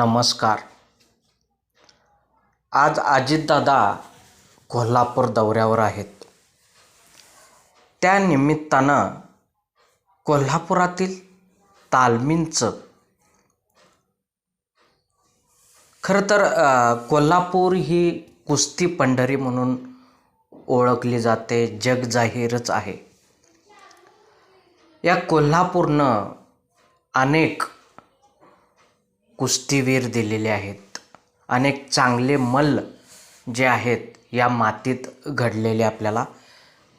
नमस्कार. आज अजितदादा कोल्हापूर दौऱ्यावर आहेत. त्या निमित्तानं कोल्हापुरातील तालमींचं खरं तर कोल्हापूर ही कुस्ती पंढरी म्हणून ओळखली जाते जग जाहीरच आहे. या कोल्हापूरनं अनेक कुस्तीवीर दिलेले आहेत. अनेक चांगले मल्ल जे आहेत या मातीत घडलेले आपल्याला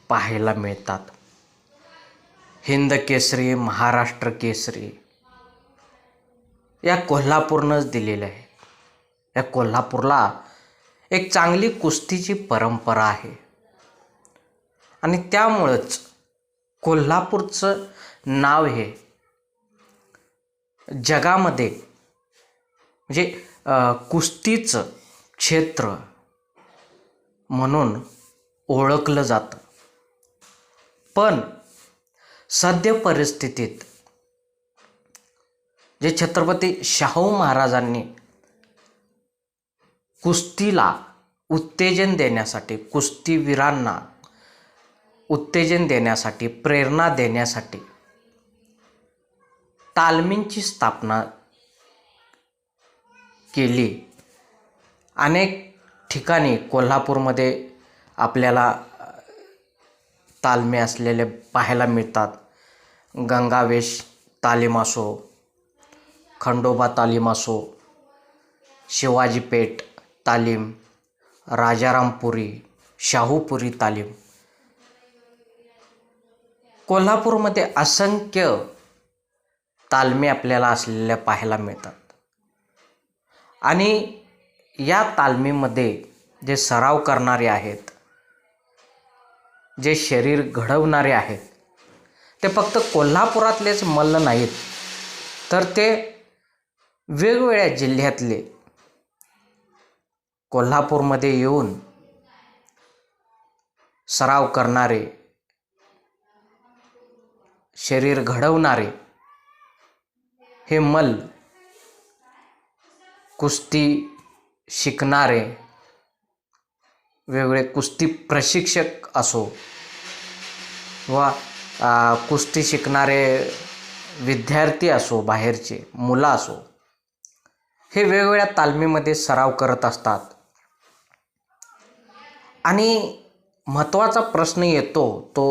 पाहायला मिळतात. हिंद केसरी महाराष्ट्र केसरी या कोल्हापूरनंच दिलेलं आहे. या कोल्हापूरला एक चांगली कुस्तीची परंपरा आहे. आणि त्यामुळंच कोल्हापूरचं नाव हे जगामध्ये म्हणजे कुस्तीचं क्षेत्र म्हणून ओळखलं जातं. पण सद्य परिस्थितीत जे छत्रपती शाहू महाराजांनी कुस्तीला उत्तेजन देण्यासाठी कुस्तीवीरांना उत्तेजन देण्यासाठी प्रेरणा देण्यासाठी तालमींची स्थापना केली. अनेक ठिकाणी कोल्हापूरमध्ये आपल्याला तालमे तालमी असलेले पाहायला मिळतात. गंगावेश तालीम असो खंडोबा तालीम असो शिवाजी पेठ तालीम राजारामपुरी शाहूपुरी तालीम. कोल्हापूरमध्ये असंख्य तालमी आपल्याला असलेल्या पाहायला मिळतात. आणि या तालमीमध्ये जे सराव करणारे आहेत जे शरीर घडवणारे आहेत ते फक्त कोल्हापुरातलेच मल्ल नाहीत तर ते वेगवेगळ्या जिल्ह्यातले कोल्हापूरमध्ये येऊन सराव करणारे शरीर घडवणारे हे मल्ल कुस्ती शिकणारे वेगवेगळे कुस्ती प्रशिक्षक असो वा कुस्ती शिकणारे विद्यार्थी असो बाहेरचे मुलं असो हे वेगवेगळ्या तालमीमध्ये सराव करत असतात. आणि महत्त्वाचा प्रश्न येतो तो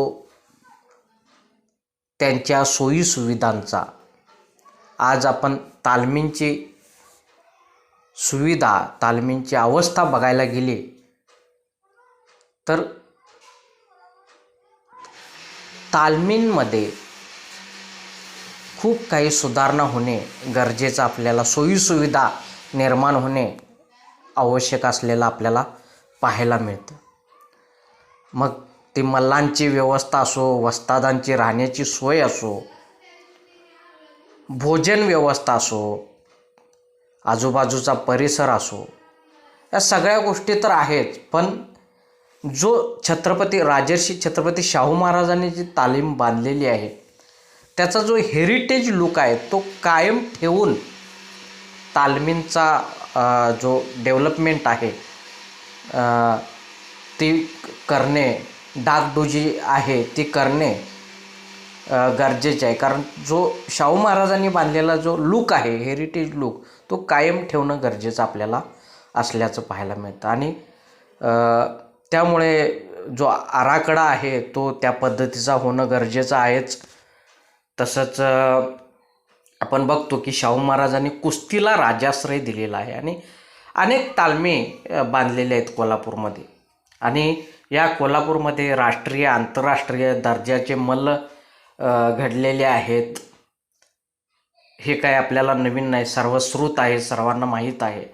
त्यांच्या सोयीसुविधांचा. आज आपण तालमींची सुविधा तालमींची अवस्था बघायला गेली तर तालमींमध्ये खूप काही सुधारणा होणे गरजेचं आपल्याला सोयीसुविधा निर्माण होणे आवश्यक असलेलं आपल्याला पाहायला मिळतं. मग ती मल्लांची व्यवस्था असो वस्तादांची राहण्याची सोय असो भोजन व्यवस्था असो आजूबाजूचा परिसर असो. या सगळ्या गोष्टी तर आहेच पण जो छत्रपती राजर्षी छत्रपती शाहू महाराजांनी जी तालीम बांधलेली आहे त्याचा जो हेरिटेज लुक आहे तो कायम ठेवून तालमींचा जो डेव्हलपमेंट आहे ती करणे डागडुजी आहे ती करणे गरजेचे आहे. कारण जो शाहू महाराजांनी बांधलेला जो लुक आहे हेरिटेज लुक तो कायम ठेवणं गरजेचं आपल्याला असल्याचं पाहायला मिळतं. आणि त्यामुळे जो आराखडा आहे तो त्या पद्धतीचा होणं गरजेचं आहेच. तसंच आपण बघतो की शाहू महाराजांनी कुस्तीला राजाश्रय दिलेला आहे आणि अनेक तालमी बांधलेले आहेत कोल्हापूरमध्ये. आणि या कोल्हापूरमध्ये राष्ट्रीय आंतरराष्ट्रीय दर्जाचे मल्ल घडलेले आहेत. हे काय आपल्याला नवीन नाही सर्वस्रोत आहे सर्वांना माहीत आहे.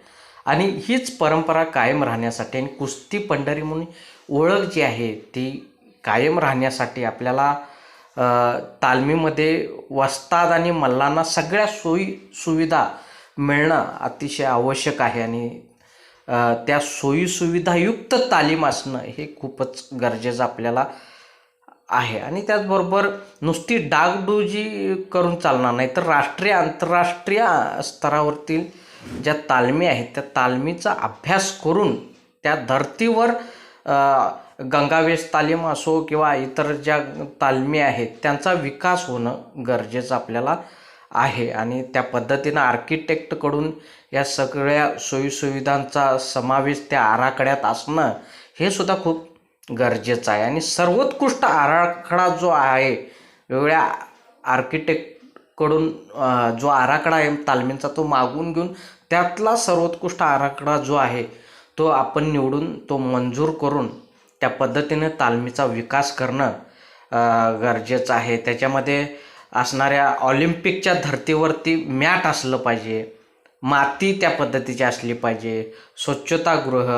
आणि हीच परंपरा कायम राहण्यासाठी आणि कुस्ती पंढरी म्हणून ओळख जी आहे ती कायम राहण्यासाठी आपल्याला तालमीमध्ये वस्ताद आणि मल्लांना सगळ्या सोयी सुविधा मिळणं अतिशय आवश्यक आहे. आणि त्या सोयीसुविधायुक्त तालीम असणं हे खूपच गरजेचं आपल्याला आहे. आणि त्याचबरोबर नुसती डागडुजी करून चालणार नाही तर राष्ट्रीय आंतरराष्ट्रीय स्तरावरतील ज्या तालमी आहेत त्या तालमीचा अभ्यास करून त्या धर्तीवर गंगावेश तालीम असो किंवा इतर ज्या तालमी आहेत त्यांचा विकास होणं गरजेचं आपल्याला आहे. आणि त्या पद्धतीनं आर्किटेक्टकडून या सगळ्या सोयीसुविधांचा समावेश त्या आराखड्यात असणं हे सुद्धा खूप गरजेचं आहे. आणि सर्वोत्कृष्ट आराखडा जो आहे वेगवेगळ्या आर्किटेक्टकडून जो आराखडा आहे तालमींचा तो मागून घेऊन त्यातला सर्वोत्कृष्ट आराखडा जो आहे तो आपण निवडून तो मंजूर करून त्या पद्धतीने तालमीचा विकास करणं गरजेचं आहे. त्याच्यामध्ये असणाऱ्या ऑलिम्पिकच्या धर्तीवरती मॅट असलं पाहिजे माती त्या पद्धतीची असली पाहिजे स्वच्छतागृह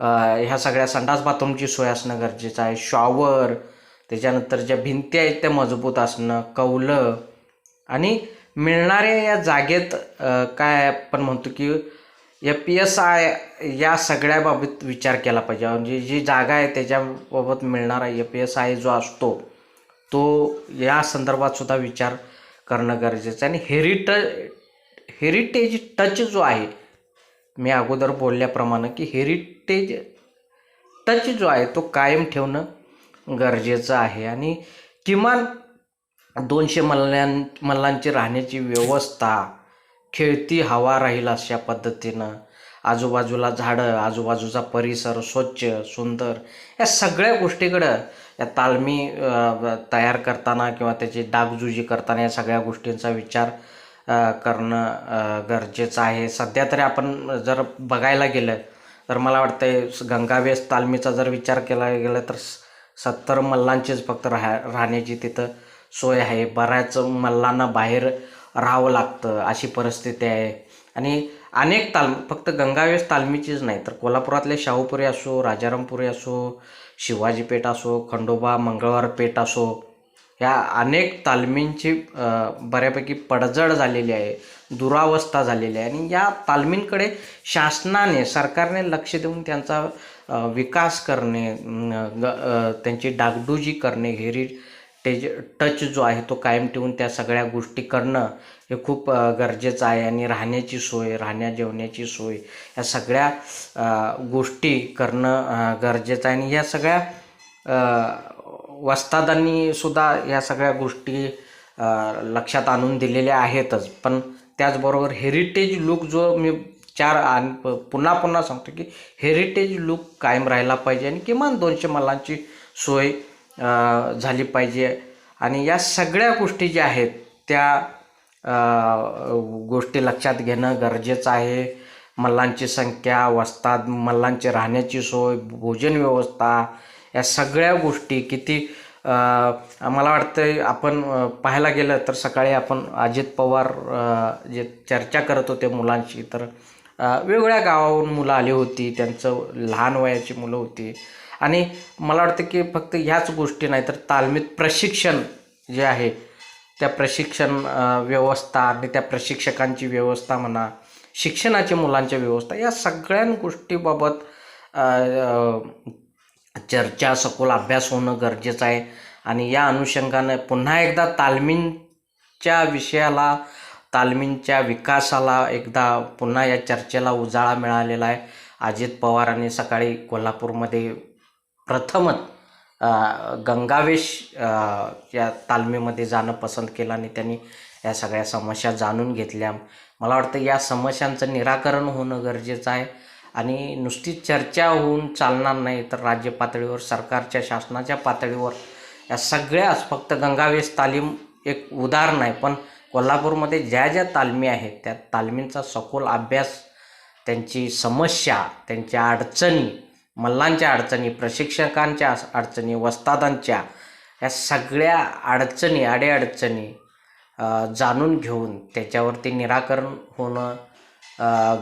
ह्या सगळ्या संडास बाथरूमची सोय असणं गरजेचं आहे. शॉवर त्याच्यानंतर ज्या भिंती आहेत त्या मजबूत असणं कौलं आणि मिळणाऱ्या या जागेत काय आपण म्हणतो की ए पी एस आय या सगळ्या बाबतीत विचार केला पाहिजे. म्हणजे जी जागा आहे त्याच्याबाबत मिळणारा ए पी एस आय जो असतो तो या संदर्भात सुद्धा विचार करणं गरजेचं आहे. आणि हेरिट हेरिटेज टच जो आहे मी अगोदर बोलल्याप्रमाणे की हेरिटेज टच जो आहे तो कायम ठेवणं गरजेचं आहे. आणि किमान दोनशे मल्ल्यां मल्लांची राहण्याची व्यवस्था खेळती हवा राहील अशा पद्धतीनं. आजूबाजूला झाडं आजूबाजूचा परिसर स्वच्छ सुंदर या सगळ्या गोष्टीकडं या तालमी तयार करताना किंवा त्याची डागजुजी करताना या सगळ्या गोष्टींचा विचार करणं गरजेचं आहे. सध्या तरी आपण जर बघायला गेलं तर मला वाटतंय गंगावेस तालमीचा जर विचार केला गेला तर सत्तर मल्लांचीच फक्त राहा राहण्याची तिथं सोय आहे. बऱ्याच मल्लांना बाहेर राहावं लागतं अशी परिस्थिती आहे. आणि अनेक ताल फक्त गंगावेस तालमीचीच नाही तर कोल्हापुरातले शाहूपुरी असो राजारामपुरी असो शिवाजी पेठ असो खंडोबा मंगळवार पेठ असो ह्या अनेक तालमींची बऱ्यापैकी पडझड झालेली आहे दुरावस्था झालेली आहे. आणि या तालमींकडे शासनाने सरकारने लक्ष देऊन त्यांचा विकास करणे ग त्यांची डागडुजी करणे हेरिटेज टच जो आहे तो कायम ठेवून त्या सगळ्या गोष्टी करणं हे खूप गरजेचं आहे. आणि राहण्याची सोय राहण्या जेवण्याची सोय या सगळ्या गोष्टी करणं गरजेचं आहे. आणि या सगळ्या वस्तादांनी सुद्धा या सगळ्या गोष्टी लक्षात आणून दिलेल्या आहेतच. पण त्याचबरोबर हेरिटेज लुक जो मी चार आणि प- पुन्हा पुन्हा सांगतो की हेरिटेज लुक कायम राहिला पाहिजे आणि किमान दोनशे मल्लांची सोय झाली पाहिजे. आणि या सगळ्या गोष्टी ज्या आहेत त्या गोष्टी लक्षात घेणं गरजेचं आहे. मल्लांची संख्या वस्ताद मल्लांची राहण्याची सोय भोजन व्यवस्था या सगळ्या गोष्टी किती मला वाटतं आपण पाहायला गेलं तर सकाळी आपण अजित पवार जे चर्चा करत होते मुलांशी तर वेगवेगळ्या गावाहून मुलं आली होती त्यांचं लहान वयाची मुलं होती. आणि मला वाटतं की फक्त ह्याच गोष्टी नाही तर तालमीत प्रशिक्षण जे आहे त्या प्रशिक्षण व्यवस्था आणि त्या प्रशिक्षकांची व्यवस्था म्हणा शिक्षणाची मुलांच्या व्यवस्था या सगळ्या गोष्टीबाबत चर्चा सखोल अभ्यास होणं गरजेचं आहे. आणि या अनुषंगानं पुन्हा एकदा तालमींच्या विषयाला तालमींच्या विकासाला एकदा पुन्हा या चर्चेला उजाळा मिळालेला आहे. अजित पवारांनी सकाळी कोल्हापूरमध्ये प्रथमच गंगावेश या तालमीमध्ये जाणं पसंत केलं आणि त्यांनी या सगळ्या समस्या जाणून घेतल्या. मला वाटतं या समस्यांचं निराकरण होणं गरजेचं आहे. आणि नुसती चर्चा होऊन चालणार नाही तर राज्य पातळीवर सरकारच्या शासनाच्या पातळीवर या सगळ्याच फक्त गंगावेस तालीम एक उदाहरण आहे. पण कोल्हापूरमध्ये ज्या ज्या तालमी आहेत त्या तालमींचा सखोल अभ्यास त्यांची समस्या त्यांच्या अडचणी मल्लांच्या अडचणी प्रशिक्षकांच्या अडचणी वस्तादांच्या या सगळ्या अडचणी अडीअडचणी जाणून घेऊन त्याच्यावरती निराकरण होणं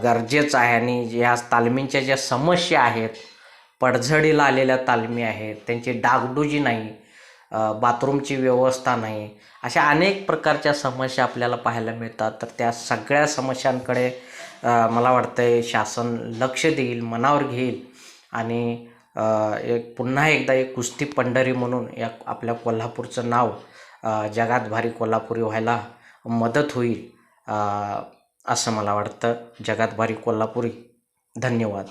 गरजेचं आहे आणि ह्या तालमींच्या ज्या समस्या आहेत पडझडीला आलेल्या तालमी आहेत त्यांची डागडुजी नाही बाथरूमची व्यवस्था नाही अशा अनेक प्रकारच्या समस्या आपल्याला पाहायला मिळतात. तर त्या सगळ्या समस्यांकडे मला वाटतंय शासन लक्ष देईल मनावर घेईल आणि एक पुन्हा एकदा एक कुस्ती पंढरी म्हणून या आपल्या कोल्हापूरचं नाव जगात भारी कोल्हापुरी व्हायला मदत होईल. असं मला वाटतं. जगात भारी कोल्हापुरी. धन्यवाद.